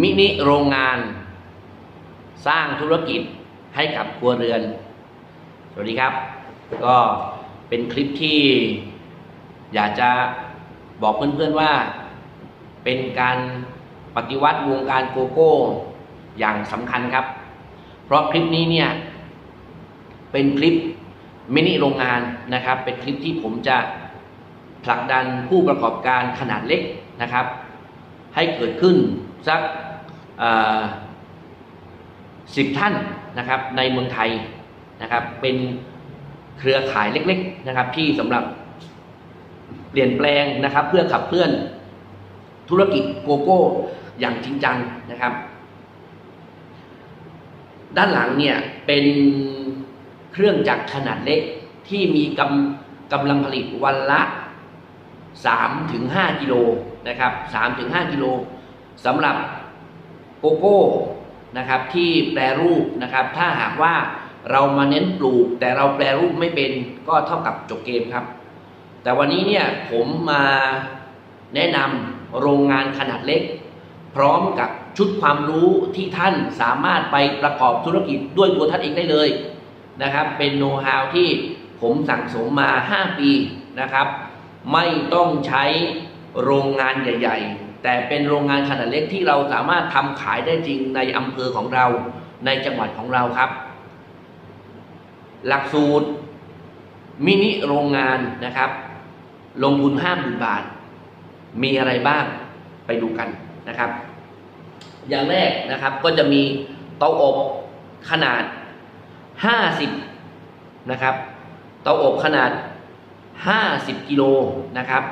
มินิโรงงาน สร้างธุรกิจให้กับครัวเรือน สวัสดีครับ ก็เป็นคลิปที่ อยากจะบอกเพื่อนๆว่า เป็นการปฏิวัติวงการโกโก้ อย่างสำคัญครับ เพราะคลิปนี้เนี่ย เป็นคลิปมินิโรงงานนะครับ เป็นคลิปที่ผมจะผลักดันผู้ประกอบการขนาดเล็กนะครับ ให้เกิดขึ้นสัก สิบท่านนะครับในเมืองไทยนะครับเป็นเครือข่ายเล็กๆนะครับที่สำหรับเปลี่ยนแปลงนะครับเพื่อขับเคลื่อนธุรกิจโกโก้อย่างจริงจังนะครับ ด้านหลังเนี่ยเป็นเครื่องจักรขนาดเล็กที่มีกำกำลังผลิตวันละ 3-5ถึงกิโลนะครับ3ถึง5กิโลสำหรับ โกโก้นะครับที่แปรรูปนะครับ ถ้าหากว่าเรามาเน้นปลูก แต่เราแปรรูปไม่เป็นก็เท่ากับจบเกมครับ แต่วันนี้เนี่ยผมมาแนะนำโรงงานขนาดเล็ก พร้อมกับชุดความรู้ที่ท่านสามารถไปประกอบธุรกิจด้วยตัวท่านเองได้เลยนะครับ เป็นโน้ตฮาวที่ผมสั่งสมมา 5 ปีนะครับ ไม่ต้องใช้โรงงานใหญ่ ๆ แต่เป็นโรงงานขนาดเล็กที่เราสามารถทำขายได้จริงในอำเภอของเราในจังหวัดของเราครับ หลักสูตรมินิโรงงานนะครับ ลงทุนห้าหมื่นบาท มีอะไรบ้างไปดูกันนะครับ อย่างแรกนะครับก็จะมีเตาอบขนาด 50 นะครับ เตาอบขนาด 50 กิโลนะครับ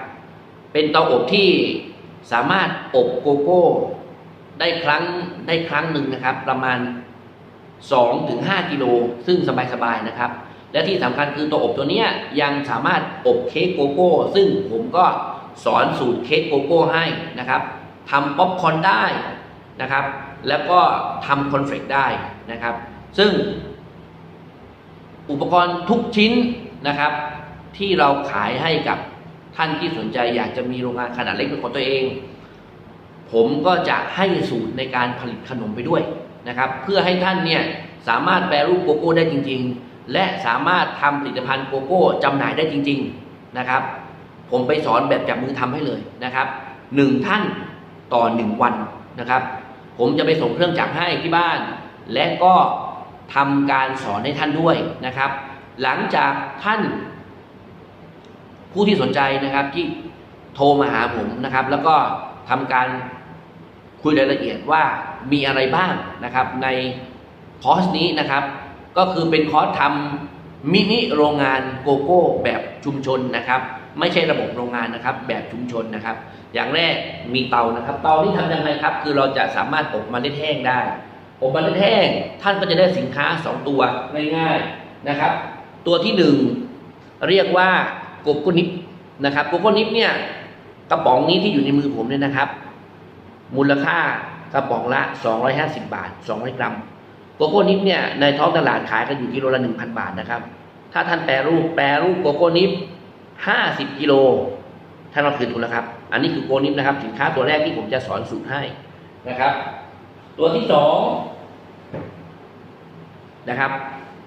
เป็นเตาอบที่ สามารถอบโกโก้ได้ครั้งได้ครั้งหนึ่งนะครับ ประมาณ 2-5 กิโล ซึ่งสบายๆนะครับ และที่สำคัญคือตัวอบตัวเนี้ยยังสามารถอบเค้กโกโก้ ซึ่งผมก็สอนสูตรเค้กโกโก้ให้นะครับทำป๊อปคอร์นได้นะครับ แล้วก็ทำคอนเฟกได้นะครับ ซึ่งอุปกรณ์ทุกชิ้นนะครับ ที่เราขายให้กับ ท่านที่สนใจอยากจะมีโรงงานขนาดเล็กเป็นของตัวเอง ผมก็จะให้สูตรในการผลิตขนมไปด้วยนะครับ เพื่อให้ท่านเนี่ยสามารถแปรรูปโกโก้ได้จริง ๆ และสามารถทำผลิตภัณฑ์โกโก้จำหน่ายได้จริง ๆนะครับ ผมไปสอนแบบจับมือทำให้เลยนะครับหนึ่งท่านต่อหนึ่งวันนะครับ ผมจะไปส่งเครื่องจักรให้ที่บ้าน และก็ทำการสอนให้ท่านด้วยนะครับ หลังจากท่าน ผู้ที่สนใจนะครับที่โทรมาหาผมนะครับ แล้วก็ทำการคุยรายละเอียดว่ามีอะไรบ้างนะครับ ในคอร์สนี้นะครับ ก็คือเป็นคอร์สทำมินิโรงงานโกโก้แบบชุมชนนะครับ ไม่ใช่ระบบโรงงานนะครับ แบบชุมชนนะครับ อย่างแรกมีเตานะครับ เตาที่ทำยังไงครับ คือเราจะสามารถอบมันได้แห้งได้อบมันได้แห้งท่านก็จะได้สินค้า 2 ตัวง่ายๆนะครับ ตัวที่ 1 เรียกว่า โกโก้นิปนะครับโกโก้นิปเนี่ยกระป๋องนี้ที่อยู่ในมือผมเนี่ยนะครับ มูลค่ากระป๋องละ 250 บาท 200 กรัม โกโก้นิปเนี่ยในท้องตลาดขายกันอยู่กิโลละ 1,000 บาทนะครับ ถ้าท่านแปรรูปแปรรูปโกโก้นิป50 กิโลท่านเราคืนทุนแล้วครับ อันนี้คือโกนิปนะครับ สินค้าตัวแรกที่ผมจะสอนสูตรให้นะครับ ตัวที่สองนะครับ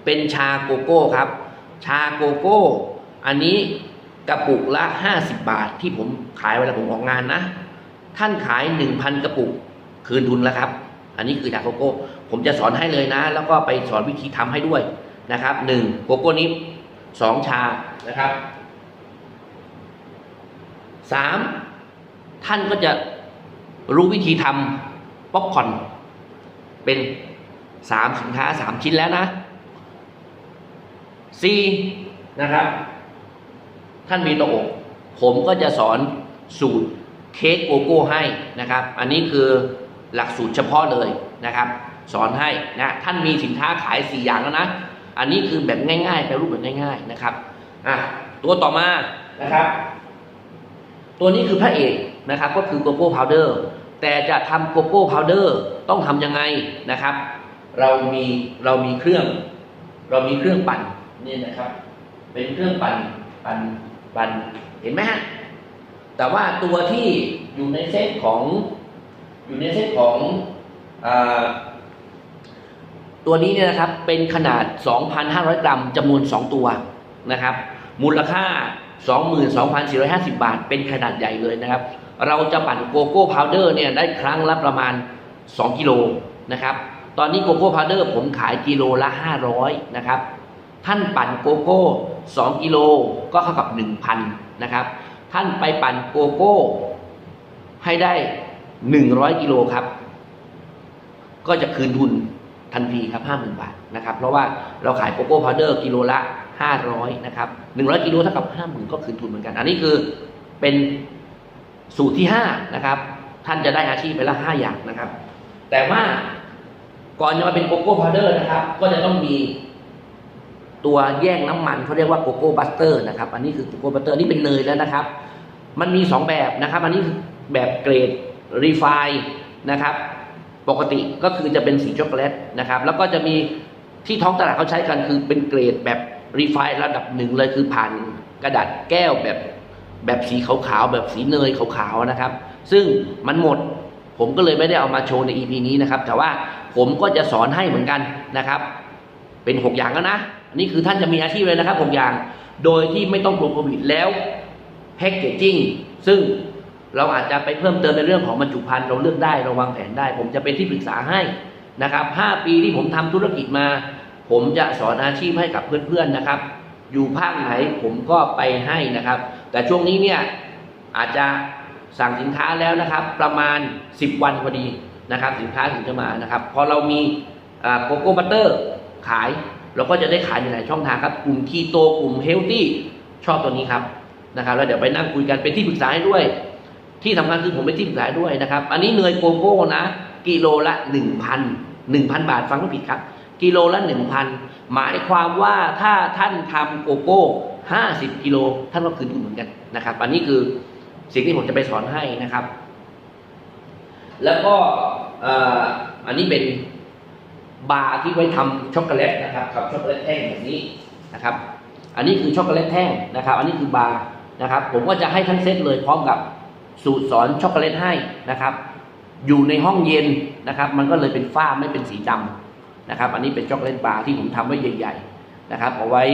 เป็นชาโกโก้ครับ ชาโกโก้ อันนี้กระปุกละ 50 บาทที่ผมขายเวลาผมออกงานนะ ท่านขาย 1,000 กระปุกคืนทุนแล้วครับ อันนี้คือชาโกโก้ ผมจะสอนให้เลยนะ แล้วก็ไปสอนวิธีทำให้ด้วยนะครับหนึ่งโกโก้นิปสองชานะครับสามท่านก็จะรู้วิธีทำป๊อปคอร์นเป็นสามสินค้าสามชิ้นแล้วนะสี่นะครับ ท่านมีโต๊ะอก ผมก็จะสอนสูตรเค้กโกโก้ให้นะครับ อันนี้คือหลักสูตรเฉพาะเลยนะครับ สอนให้นะท่านมีสินค้าขายสี่อย่างแล้วนะ อันนี้คือแบบง่ายๆแปลรูปแบบง่าย ๆนะครับอะตัวต่อมานะครับ ตัวนี้คือพระเอกนะครับ ก็คือโกโก้พาวเดอร์แต่จะทำโกโก้พาวเดอร์ต้องทำยังไงนะครับ เรามีเรามีเครื่อง เรามีเครื่องปั่นนี่นะครับ เป็นเครื่องปั่นปั่น ปั่นเห็นไหมฮะแต่ว่าตัวที่อยู่ในเซตของอยู่ในเซตของอตัวนี้เนี่ยนะครับเป็นขนาด 2,500 กรัมจำนวน 2 ตัวนะครับ มูลค่า 22,450 บาท เป็นขนาดใหญ่เลยนะครับ เราจะปั่นโกโก้พาวเดอร์เนี่ยได้ครั้งละประมาณ 2 กิโลนะครับ ตอนนี้โกโก้พาวเดอร์ผมขายกิโลละ 500 นะครับ ท่านปั่นโกโก้ 2 กิโลก็เท่ากับ 1,000 นะครับ ท่านไปปั่นโกโก้ให้ได้ 100 กิโลครับ ก็จะคืนทุนทันทีครับ 50,000 บาทนะครับ เพราะว่าเราขายโกโก้พาวเดอร์กิโลละ 500 นะครับ 100 กิโลเท่ากับ 50,000 ก็คืนทุนเหมือนกัน อันนี้คือเป็นสูตรที่ 5 นะครับ ท่านจะได้อาชีพไปละ 5 อย่างนะครับ แต่ว่าก่อนจะมาเป็นโกโก้พาวเดอร์นะครับ ก็จะต้องมี ตัวแยกน้ำมันเขาเรียกว่าโกโก้บัสเตอร์นะครับ อันนี้คือโกโก้บัสเตอร์นี่เป็นเนยแล้วนะครับ มันมี 2 แบบนะครับ อันนี้คือแบบเกรดรีไฟนะครับ ปกติก็คือจะเป็นสีช็อกโกแลตนะครับ แล้วก็จะมีที่ท้องตลาดเขาใช้กันคือเป็นเกรดแบบรีไฟระดับหนึ่งเลยคือผ่านกระดาษแก้วแบบแบบสีขาวๆแบบสีเนยขาวๆนะครับ ซึ่งมันหมดผมก็เลยไม่ได้เอามาโชว์ใน EP นี้นะครับ แต่ว่าผมก็จะสอนให้เหมือนกันนะครับ เป็น 6 อย่างแล้วนะ นนี้คือท่านจะมีอาชีพเลยนะครับ6อย่าง โดยที่ไม่ต้องกลัวโควิดแล้วแพ็กเกจจิ้งซึ่งเราอาจจะไปเพิ่มเติมในเรื่องของบรรจุภัณฑ์เราเลือกได้เราวางแผนได้ ผมจะเป็นที่ปรึกษาให้นะครับ5ปีที่ผมทำธุรกิจมา ผมจะสอนอาชีพให้กับเพื่อนๆนะครับ อยู่ภาคไหนผมก็ไปให้นะครับ แต่ช่วงนี้เนี่ยอาจจะสั่งสินค้าแล้วนะครับ ประมาณ 10 วันพอดีนะครับ สินค้าถึงจะมานะครับ พอเรามีโกโก้บัตเตอร์ขาย เราก็จะได้ขายในหลายช่องทางครับกลุ่มคีโตกลุ่มเฮลตี้ชอบตัวนี้ครับนะครับแล้วเดี๋ยวไปนั่งคุยกันเป็นที่ปรึกษาให้ด้วย ที่สำคัญคือผมเป็นที่ปรึกษาด้วยนะครับ อันนี้เนยโกโก้นะ กิโลละ 1,000 1,000 บาทฟังไม่ผิดครับ กิโลละ 1,000 หมายความว่าถ้าท่านทำโกโก้ 50 กิโลท่านก็คืนทุนเหมือนกันนะครับ อันนี้คือสิ่งที่ผมจะไปสอนให้นะครับ แล้วก็ออันนี้เป็น บาร์ที่ไว้ทำช็อกโกแลตนะครับกับช็อกโกแลตแท่งแบบนี้นะครับ อันนี้คือช็อกโกแลตแท่งนะครับ อันนี้คือบาร์นะครับ ผมก็จะให้ทั้งเซตเลยพร้อมกับสูตรสอนช็อกโกแลตให้นะครับ อยู่ในห้องเย็นนะครับ มันก็เลยเป็นฝ้าไม่เป็นสีดำนะครับ อันนี้เป็นช็อกโกแลตบาร์ที่ผมทำไว้ใหญ่ๆนะครับ เอาไว้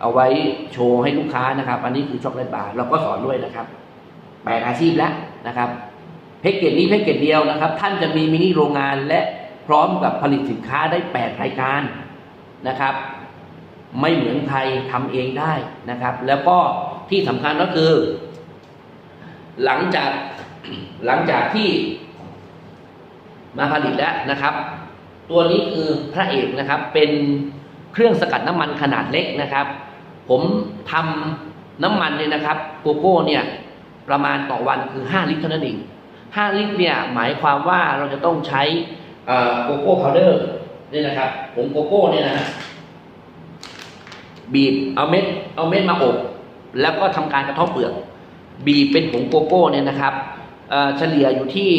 เอาไว้โชว์ให้ลูกค้านะครับ อันนี้คือช็อกโกแลตบาร์เราก็สอนด้วยนะครับแปดอาชีพแล้วนะครับแพ็กเกจนี้แพ็กเกจเดียวนะครับ ท่านจะมีมินิโรงงานและ พร้อมกับผลิตสินค้าได้ 8 รายการนะครับ ไม่เหมือนใครทำเองได้นะครับ แล้วก็ที่สำคัญก็คือ หลังจากหลังจากที่มาผลิตแล้วนะครับ ตัวนี้คือพระเอกนะครับเป็นเครื่องสกัดน้ำมันขนาดเล็กนะครับ ผมทำน้ำมันเนี่ยนะครับโกโก้เนี่ยประมาณต่อวันคือ 5 ลิตรเท่านั้นเอง 5 ลิตรเนี่ยหมายความว่าเราจะต้องใช้ โกโก้พาวเดอร์เนี่ยนะครับผงโกโก้เนี่ยนะฮะบีบเอาเม็ดเอาเม็ดมาอบแล้วก็ทำการกระทบเปลือก บีบเป็นผงโกโก้เนี่ยนะครับเฉลี่ยอยู่ที่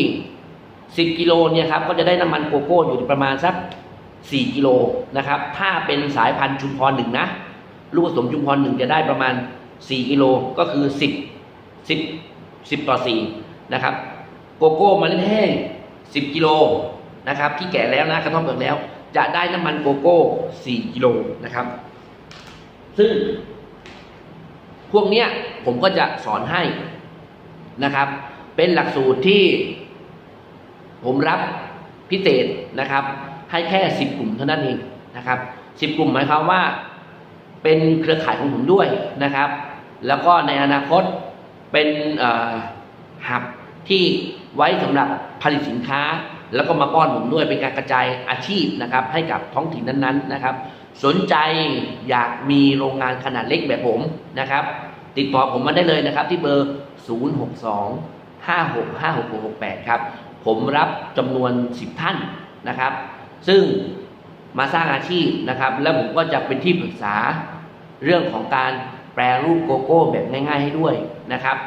10กิโลเนี่ยครับก็จะได้น้ำมันโกโก้อยู่ประมาณสัก 4กิโลนะครับ ถ้าเป็นสายพันธุ์ชุมพรหนึ่งนะลูกผสมชุมพรหนึ่งจะได้ประมาณ 4กิโลก็คือ 10 10 10 ต่อ4นะครับโกโก้มาเล็ดแห้ง10กิโล นะครับที่แก่แล้วนะกระท่อมเปลือกแล้ว จะได้น้ำมันโกโก้ 4 กิโลนะครับ ซึ่ง พวกเนี้ยผมก็จะสอนให้นะครับ เป็นหลักสูตรที่ ผมรับพิเศษนะครับ ให้แค่ 10 กลุ่มเท่านั้นเองนะครับ 10 กลุ่มหมายความว่า เป็นเครือข่ายของผมด้วยนะครับ แล้วก็ในอนาคตเป็นหับที่ไว้สำหรับผลิตสินค้า แล้วก็มาป้อนผมด้วยเป็นการกระจายอาชีพนะครับ ให้กับท้องถิ่นนั้นๆนะครับ สนใจอยากมีโรงงานขนาดเล็กแบบผมนะครับ ติดต่อผมมาได้เลยนะครับ ที่เบอร์ 062 565668 ครับ ผมรับจำนวน 10 ท่านนะครับ ซึ่งมาสร้างอาชีพนะครับ แล้วผมก็จะเป็นที่ปรึกษาเรื่องของการแปรรูปโกโก้แบบง่าย ๆ ให้ด้วยนะครับ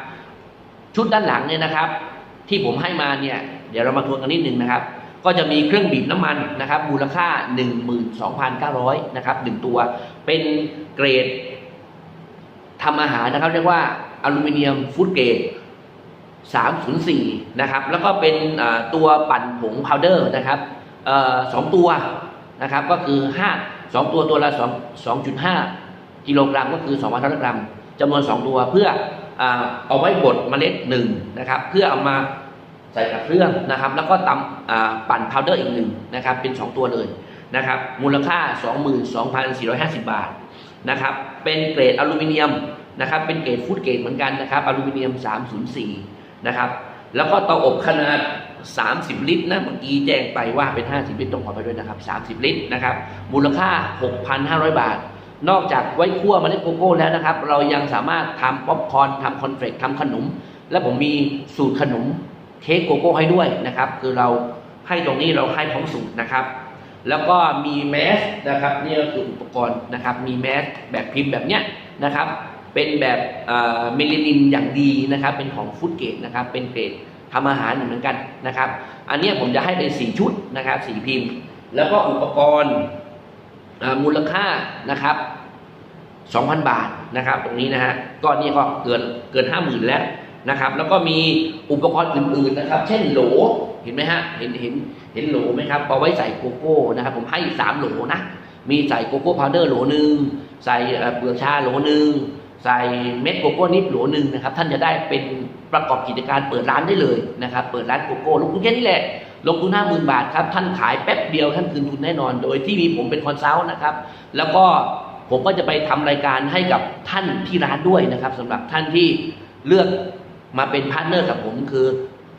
ชุดด้านหลังเนี่ยนะครับ ที่ผมให้มาเนี่ย เดี๋ยวเรามาทวนกันนิดหนึ่งนะครับ ก็จะมีเครื่องบีบน้ำมันนะครับ มูลค่า 12,900นะครับหนึ่งตัว เป็นเกรดทำอาหารนะครับ เรียกว่าอลูมิเนียมฟูดเกรด304นะครับ แล้วก็เป็นตัวปั่นผงพาวเดอร์นะครับสองตัวนะครับ ก็คือ 5 2 ตัวตัวละ2 2.5 กิโลกรัมก็คือ2,500กรัมจำนวน 2 ตัวเพื่อเอาไว้บดเมล็ดหนึ่งนะครับ เพื่อเอามา ใส่กับเครื่องนะครับ แล้วก็ตำปั่นพาวเดอร์อีกหนึ่งนะครับเป็น 2 ตัวเลยนะครับมูลค่า 22,450 บาทนะครับเป็นเกรดอลูมิเนียมนะครับเป็นเกรดฟูดเกรดเหมือนกันนะครับอลูมิเนียม 304นะครับแล้วก็เตาอบขนาด 30 ลิตรนะเมื่อกี้แจ้งไปว่าเป็น 50 ลิตรต้องขอไปด้วยนะครับ 30 ลิตรนะครับมูลค่า 6,500 บาท นอกจากไว้คั่วมเมล็ดโกโก้แล้วนะครับ เรายังสามารถทำป๊อปคอร์นทำคอนเฟลกทำขนม และผมมีสูตรขนม เค้กโกโก้ให้ด้วยนะครับ คือเราให้ตรงนี้เราให้พร้อมสูตรนะครับ แล้วก็มีแมสนะครับนี่ก็คืออุปกรณ์นะครับ มีแมสแบบพิมพ์แบบเนี้ยนะครับ เป็นแบบเมลินินอย่างดีนะครับ เป็นของฟู้ดเกรดนะครับ เป็นเกรดทำอาหารเหมือนกันนะครับ อันเนี้ยผมจะให้เป็นสีชุดนะครับสีพิมพ์ แล้วก็อุปกรณ์มูลค่านะครับ2,000 บาทนะครับ ตรงนี้นะฮะก็นี่ก็เกินเกิน 50,000 แล้ว นะครับ แล้วก็มีอุปกรณ์อื่นๆนะครับ เช่นโหลเห็นไหมฮะเห็นเห็นเห็นโหลไหมครับเอาไว้ใส่โกโก้นะครับ ผมให้สามโหลนะมีใส่โกโก้พาวเดอร์โหลหนึ่งใส่เอ่อเปลือกชาโหลหนึ่งใส่เม็ดโกโก้นิดโหลหนึ่งนะครับท่านจะได้เป็นประกอบกิจการเปิดร้านได้เลยนะครับ เปิดร้านโกโก้ลงทุนแค่นี้แหละลงทุนห้าหมื่นบาทครับท่านขายแป๊บเดียวท่านคืนทุนแน่นอน โดยที่มีผมเป็นคอนซัลท์นะครับ แล้วก็ผมก็จะไปทำรายการให้กับท่านที่ร้านด้วยนะครับสำหรับท่านที่เลือก มาเป็นพาร์ทเนอร์กับผมคือ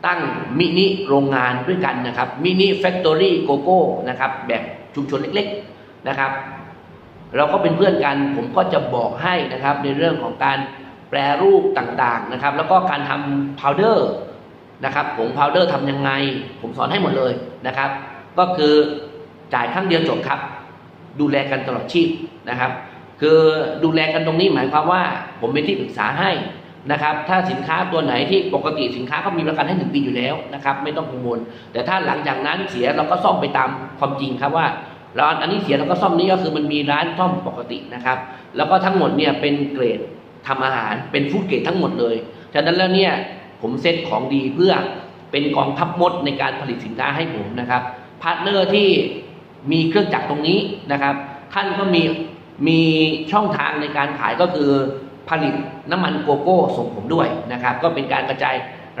ตั้งมินิโรงงานด้วยกันนะครับมินิแฟคทอรี่โกโก้นะครับแบบชุมชนเล็กๆนะครับ เราก็เป็นเพื่อนกันผมก็จะบอกให้นะครับในเรื่องของการแปรรูปต่างๆนะครับ แล้วก็การทำพาวเดอร์นะครับผงพาวเดอร์ทำยังไง ผมสอนให้หมดเลยนะครับ ก็คือจ่ายครั้งเดียวจบครับ ดูแลกันตลอดชีพนะครับ คือดูแลกันตรงนี้หมายความว่า ผมเป็นที่ปรึกษาให้ นะครับ ถ้าสินค้าตัวไหนที่ปกติสินค้าก็มีประกันให้หนึ่งปีอยู่แล้วนะครับ ไม่ต้องกังวล แต่ถ้าหลังจากนั้นเสียเราก็ซ่อมไปตามความจริงครับว่าเราอันนี้เสียเราก็ซ่อมนี่ก็คือมันมีร้านซ่อมปกตินะครับ แล้วก็ทั้งหมดเนี่ยเป็นเกรดทำอาหารเป็นฟู้ดเกรดทั้งหมดเลย ฉะนั้นแล้วเนี่ยผมเซ็ตของดีเพื่อเป็นกองทัพมดในการผลิตสินค้าให้ผมนะครับพาร์ทเนอร์ที่มีเครื่องจักรตรงนี้นะครับ ท่านก็มีมีช่องทางในการขายก็คือ ผลิตน้ำมันโกโก้ส่งผมด้วยนะครับ ก็เป็นการกระจาย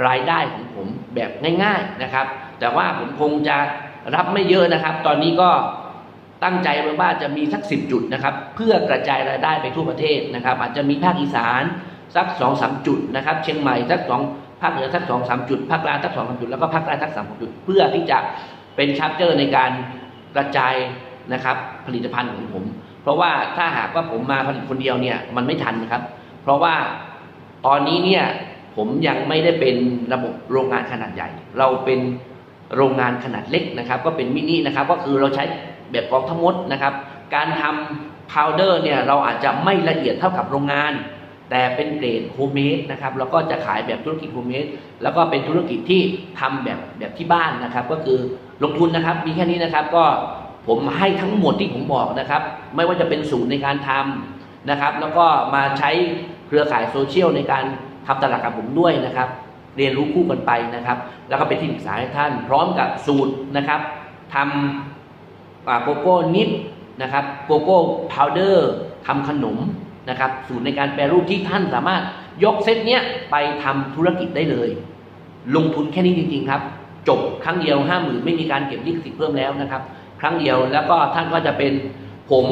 รายได้ของผมแบบง่าย ๆนะครับ แต่ว่าผมคงจะรับไม่เยอะนะครับ ตอนนี้ก็ตั้งใจไว้ว่าจะมีสักสิบจุดนะครับ เพื่อกระจายรายได้ไปทั่วประเทศนะครับ อาจจะมีภาคอีสานสักสองสามจุดนะครับ เชียงใหม่สักสองภาคเหนือสักสองสามจุดภาคกลางสักสองสามจุดแล้วก็ภาคใต้สักสามจุด เพื่อที่จะเป็นชัปเจอร์ในการกระจายนะครับผลิตภัณฑ์ของผม เพราะว่าถ้าหากว่าผมมาคนเดียวเนี่ยมันไม่ทันครับ เพราะว่าตอนนี้เนี่ยผมยังไม่ได้เป็นระบบโรงงานขนาดใหญ่ เราเป็นโรงงานขนาดเล็กนะครับ ก็เป็นมินินะครับ ก็คือเราใช้แบบกองทั้งหมดนะครับ การทำพาวเดอร์เนี่ยเราอาจจะไม่ละเอียดเท่ากับโรงงาน แต่เป็นเกรดโฮมเมดนะครับแล้วก็จะขายแบบธุรกิจโฮมเมดแล้วก็เป็นธุรกิจที่ทำแบบแบบที่บ้านนะครับ ก็คือลงทุนนะครับมีแค่นี้นะครับก็ ผมให้ทั้งหมดที่ผมบอกนะครับ ไม่ว่าจะเป็นสูตรในการทำนะครับ แล้วก็มาใช้เครือข่ายโซเชียลในการทำตลาดกับผมด้วยนะครับ เรียนรู้คู่กันไปนะครับ แล้วก็เป็นที่ปรึกษาให้ท่าน พร้อมกับสูตรนะครับทำโกโก้นิดนะครับโกโก้พาวเดอร์ทำขนมนะครับ สูตรในการแปรรูปที่ท่านสามารถยกเซตเนี้ยไปทำธุรกิจได้เลย ลงทุนแค่นี้จริง ๆ ครับ จบครั้งเดียวห้าหมื่นไม่มีการเก็บลิขสิทธิ์เพิ่มแล้วนะครับ รั้งเดียว แล้วก็ท่านก็จะเป็นผม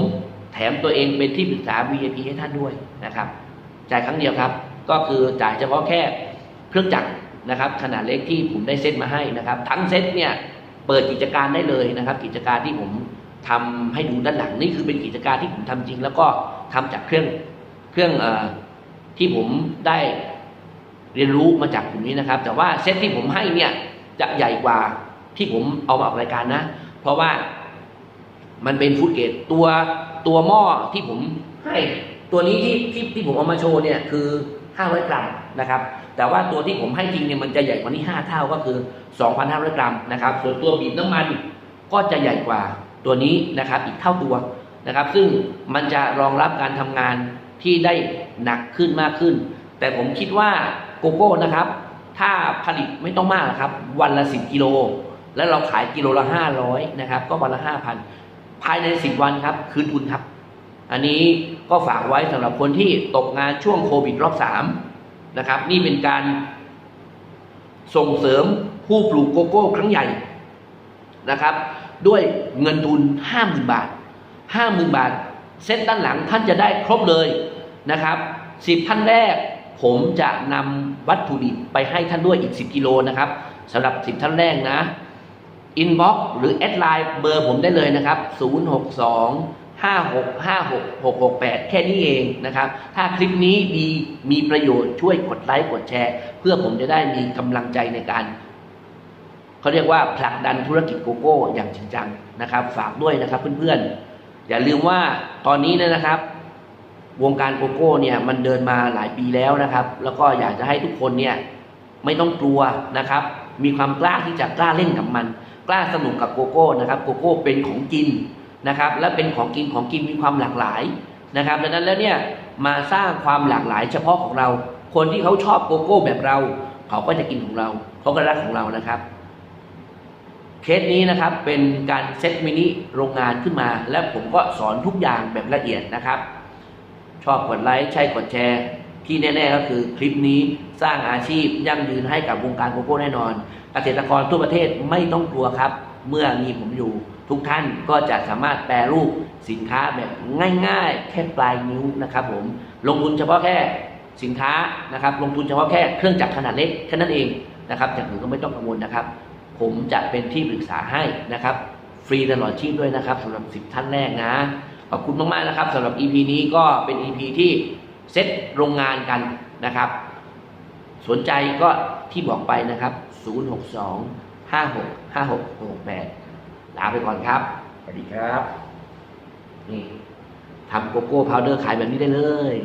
แถมตัวเองเป็นที่ปรึกษา VIP ให้ท่านด้วยนะครับ จ่ายครั้งเดียวครับ ก็คือจ่ายเฉพาะแค่เครื่องจักรนะครับ ขนาดเล็กที่ผมได้เซตมาให้นะครับ ทั้งเซตเนี่ยเปิดกิจการได้เลยนะครับ กิจการที่ผมทำให้ดูด้านหลังนี่คือเป็นกิจการที่ผมทำจริง แล้วก็ทำจากเครื่องเครื่องออที่ผมได้เรียนรู้มาจากกลุ่มนี้นะครับ แต่ว่าเซตที่ผมให้เนี่ยจะใหญ่กว่าที่ผมเอามาออกรายการนะ เพราะว่า มันเป็นฟูดเกรดตัวตัวหม้อที่ผมให้ตัวนี้ที่ที่ที่ผมเอามาโชว์เนี่ยคือ 500 กรัมนะครับ แต่ว่าตัวที่ผมให้จริงเนี่ยมันจะใหญ่กว่านี้ 5 เท่าก็คือ 2,500 กรัมนะครับ ส่วนตัวบีบน้ำมันก็จะใหญ่กว่าตัวนี้นะครับอีกเท่าตัวนะครับ ซึ่งมันจะรองรับการทำงานที่ได้หนักขึ้นมากขึ้น แต่ผมคิดว่าโกโก้นะครับ ถ้าผลิตไม่ต้องมากหรอกครับ วันละ 10 กิโล แล้วเราขายกิโลละ 500นะครับก็วันละ 5,000 ภายใน10วันครับ คืนทุนครับ อันนี้ก็ฝากไว้สำหรับคนที่ตกงานช่วงโควิดรอบ3นะครับ นี่เป็นการส่งเสริมผู้ปลูกโกโก้ครั้งใหญ่นะครับ ด้วยเงินทุน 50,000 บาท 50,000 บาท เซตด้านหลังท่านจะได้ครบเลยนะครับ10ท่านแรก ผมจะนำวัตถุดิบไปให้ท่านด้วยอีก 10 กิโลนะครับสำหรับ 10 ท่านแรกนะ อินบ็อกหรือแอดไลน์เบอร์ผมได้เลยนะครับ 062 5656 668 แค่นี้เองนะครับ ถ้าคลิปนี้ดีมีประโยชน์ช่วยกดไลค์กดแชร์ เพื่อผมจะได้มีกำลังใจในการเขาเรียกว่าผลักดันธุรกิจโกโก้อย่างจริงจังนะครับ ฝากด้วยนะครับเพื่อนๆ อย่าลืมว่าตอนนี้นะครับ วงการโกโก้เนี่ยมันเดินมาหลายปีแล้วนะครับ แล้วก็อยากจะให้ทุกคนเนี่ยไม่ต้องกลัวนะครับ มีความกล้าที่จะกล้าเล่นกับมัน กล้าสนุกกับโกโก้นะครับโกโก้เป็นของกินนะครับ และเป็นของกินของกินมีความหลากหลายนะครับดังนั้นแล้วเนี่ยมาสร้างความหลากหลายเฉพาะของเรา คนที่เขาชอบโกโก้แบบเรา เขาก็จะกินของเราเขาก็รักของเรานะครับ เคสนี้นะครับเป็นการเซตมินิโรงงานขึ้นมา และผมก็สอนทุกอย่างแบบละเอียดนะครับ ชอบกดไลค์ใช่กดแชร์ที่แน่ ๆ ก็คือคลิปนี้สร้างอาชีพยั่งยืนให้กับวงการโกโก้แน่นอน เกษตรกรทั่วประเทศไม่ต้องกลัวครับ เมื่อมีผมอยู่ ทุกท่านก็จะสามารถแปรรูปสินค้าแบบง่าย ๆ แค่ปลายนิ้วนะครับผมลงทุนเฉพาะแค่สินค้านะครับลงทุนเฉพาะแค่เครื่องจักรขนาดเล็กแค่นั้นเองนะครับอย่างอื่นก็ไม่ต้องกังวลนะครับ ผมจะเป็นที่ปรึกษาให้นะครับฟรีตลอดชีพด้วยนะครับสำหรับสิบท่านแรกนะขอบคุณมากๆนะครับสำหรับ EP นี้ก็เป็น EP ที่เซตโรงงานกันนะครับ สนใจก็ที่บอกไปนะครับ 062 56 56 68 ลาไปก่อนครับ สวัสดีครับ นี่ทำโกโก้พาวเดอร์ขายแบบนี้ได้เลย